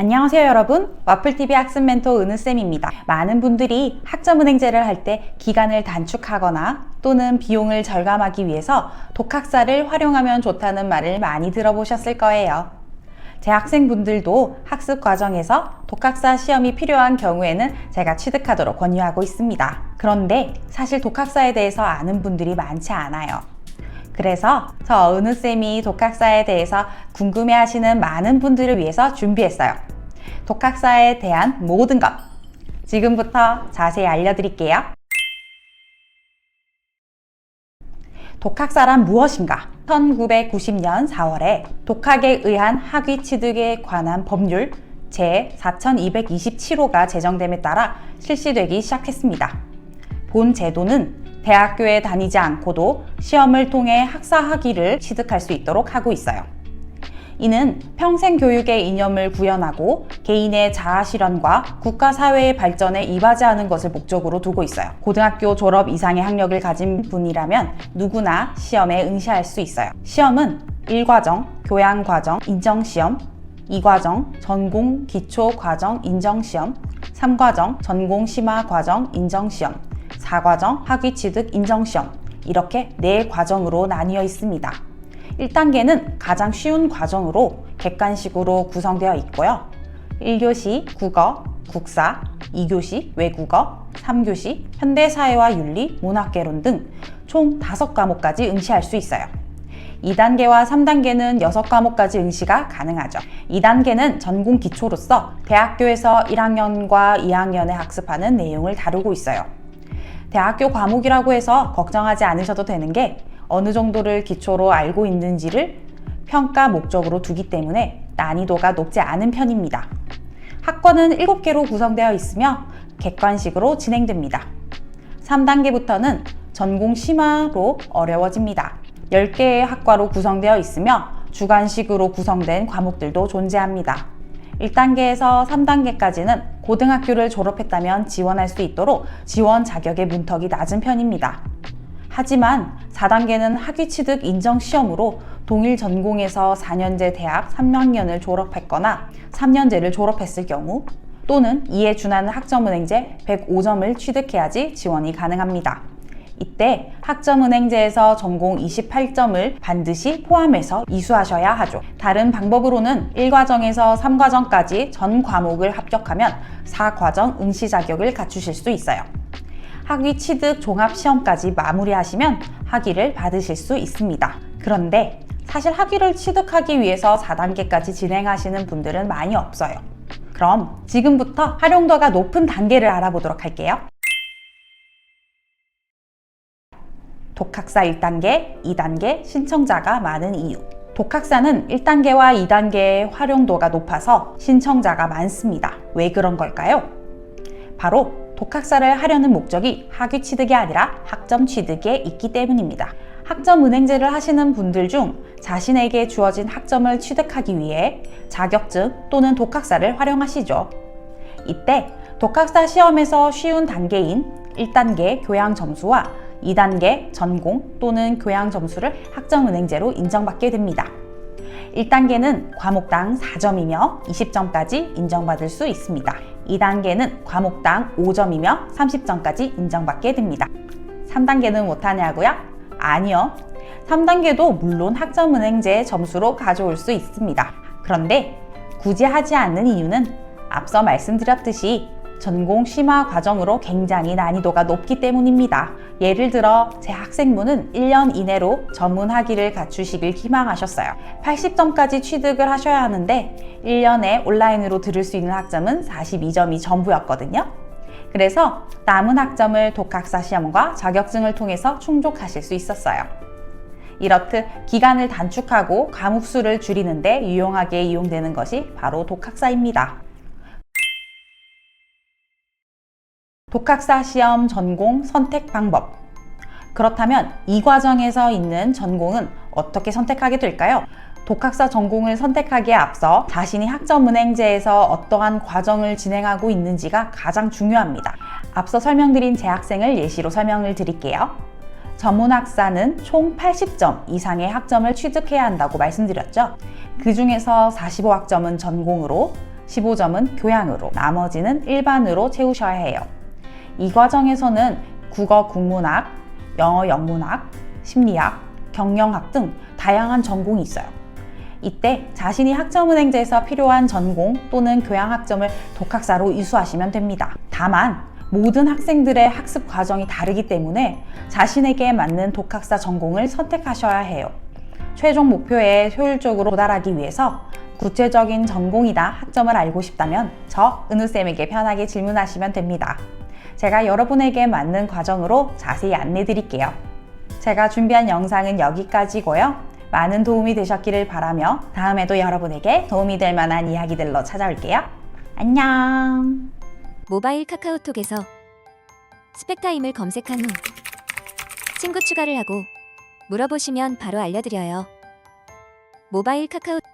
안녕하세요 여러분. 와플TV 학습 멘토 은우쌤입니다. 많은 분들이 학점은행제를 할 때 기간을 단축하거나 또는 비용을 절감하기 위해서 독학사를 활용하면 좋다는 말을 많이 들어보셨을 거예요. 재학생분들도 학습 과정에서 독학사 시험이 필요한 경우에는 제가 취득하도록 권유하고 있습니다. 그런데 사실 독학사에 대해서 아는 분들이 많지 않아요 그래서 저 은우쌤이 독학사에 대해서 궁금해 하시는 많은 분들을 위해서 준비했어요. 독학사에 대한 모든 것. 지금부터 자세히 알려드릴게요. 독학사란 무엇인가? 1990년 4월에 독학에 의한 학위 취득에 관한 법률 제 4227호가 제정됨에 따라 실시되기 시작했습니다. 본 제도는 대학교에 다니지 않고도 시험을 통해 학사 학위를 취득할 수 있도록 하고 있어요. 이는 평생 교육의 이념을 구현하고 개인의 자아 실현과 국가 사회의 발전에 이바지하는 것을 목적으로 두고 있어요. 고등학교 졸업 이상의 학력을 가진 분이라면 누구나 시험에 응시할 수 있어요. 시험은 1과정, 교양과정, 인정시험, 2과정, 전공 기초 과정 인정시험, 3과정, 전공 심화 과정 인정시험, 4과정 학위 취득 인정 시험 이렇게 4과정으로 나뉘어 있습니다. 1단계는 가장 쉬운 과정으로 객관식으로 구성되어 있고요. 1교시 국어, 국사, 2교시 외국어, 3교시 현대사회와 윤리, 문학개론 등 총 5과목까지 응시할 수 있어요. 2단계와 3단계는 6과목까지 응시가 가능하죠. 2단계는 전공 기초로서 대학교에서 1학년과 2학년에 학습하는 내용을 다루고 있어요. 대학교 과목이라고 해서 걱정하지 않으셔도 되는 게 어느 정도를 기초로 알고 있는지를 평가 목적으로 두기 때문에 난이도가 높지 않은 편입니다. 학과는 7개로 구성되어 있으며 객관식으로 진행됩니다. 3단계부터는 전공 심화로 어려워집니다. 10개의 학과로 구성되어 있으며 주관식으로 구성된 과목들도 존재합니다. 1단계에서 3단계까지는 고등학교를 졸업했다면 지원할 수 있도록 지원 자격의 문턱이 낮은 편입니다. 하지만 4단계는 학위 취득 인정 시험으로 동일 전공에서 4년제 대학 3학년을 졸업했거나 3년제를 졸업했을 경우 또는 이에 준하는 학점은행제 105점을 취득해야지 지원이 가능합니다. 이때 학점은행제에서 전공 28점을 반드시 포함해서 이수하셔야 하죠. 다른 방법으로는 1과정에서 3과정까지 전 과목을 합격하면 4과정 응시 자격을 갖추실 수 있어요. 학위 취득 종합 시험까지 마무리하시면 학위를 받으실 수 있습니다. 그런데 사실 학위를 취득하기 위해서 4단계까지 진행하시는 분들은 많이 없어요. 그럼 지금부터 활용도가 높은 단계를 알아보도록 할게요. 독학사 1단계, 2단계 신청자가 많은 이유. 독학사는 1단계와 2단계의 활용도가 높아서 신청자가 많습니다. 왜 그런 걸까요? 바로 독학사를 하려는 목적이 학위 취득이 아니라 학점 취득에 있기 때문입니다. 학점 은행제를 하시는 분들 중 자신에게 주어진 학점을 취득하기 위해 자격증 또는 독학사를 활용하시죠. 이때 독학사 시험에서 쉬운 단계인 1단계 교양 점수와 2단계 전공 또는 교양 점수를 학점은행제로 인정받게 됩니다. 1단계는 과목당 4점이며 20점까지 인정받을 수 있습니다. 2단계는 과목당 5점이며 30점까지 인정받게 됩니다. 3단계는 못하냐고요? 아니요. 3단계도 물론 학점은행제 점수로 가져올 수 있습니다. 그런데 굳이 하지 않는 이유는 앞서 말씀드렸듯이 전공 심화 과정으로 굉장히 난이도가 높기 때문입니다. 예를 들어 제 학생분은 1년 이내로 전문 학위를 갖추시길 희망하셨어요. 80점까지 취득을 하셔야 하는데 1년에 온라인으로 들을 수 있는 학점은 42점이 전부였거든요. 그래서 남은 학점을 독학사 시험과 자격증을 통해서 충족하실 수 있었어요. 이렇듯 기간을 단축하고 과목 수를 줄이는데 유용하게 이용되는 것이 바로 독학사입니다. 독학사 시험 전공 선택 방법. 그렇다면 이 과정에서 있는 전공은 어떻게 선택하게 될까요? 독학사 전공을 선택하기에 앞서 자신이 학점은행제에서 어떠한 과정을 진행하고 있는지가 가장 중요합니다. 앞서 설명드린 재학생을 예시로 설명을 드릴게요. 전문학사는 총 80점 이상의 학점을 취득해야 한다고 말씀드렸죠. 그 중에서 45학점은 전공으로 15점은 교양으로, 나머지는 일반으로 채우셔야 해요. 이 과정에서는 국어 국문학, 영어 영문학, 심리학, 경영학 등 다양한 전공이 있어요. 이때 자신이 학점은행제에서 필요한 전공 또는 교양 학점을 독학사로 이수하시면 됩니다. 다만 모든 학생들의 학습 과정이 다르기 때문에 자신에게 맞는 독학사 전공을 선택하셔야 해요. 최종 목표에 효율적으로 도달하기 위해서 구체적인 전공이나 학점을 알고 싶다면 저 은우쌤에게 편하게 질문하시면 됩니다. 제가 여러분에게 맞는 과정으로 자세히 안내 드릴게요. 제가 준비한 영상은 여기까지고요. 많은 도움이 되셨기를 바라며 다음에도 여러분에게 도움이 될 만한 이야기들로 찾아올게요. 안녕! 모바일 카카오톡에서 스펙타임을 검색한 후 친구 추가를 하고 물어보시면 바로 알려드려요. 모바일 카카오톡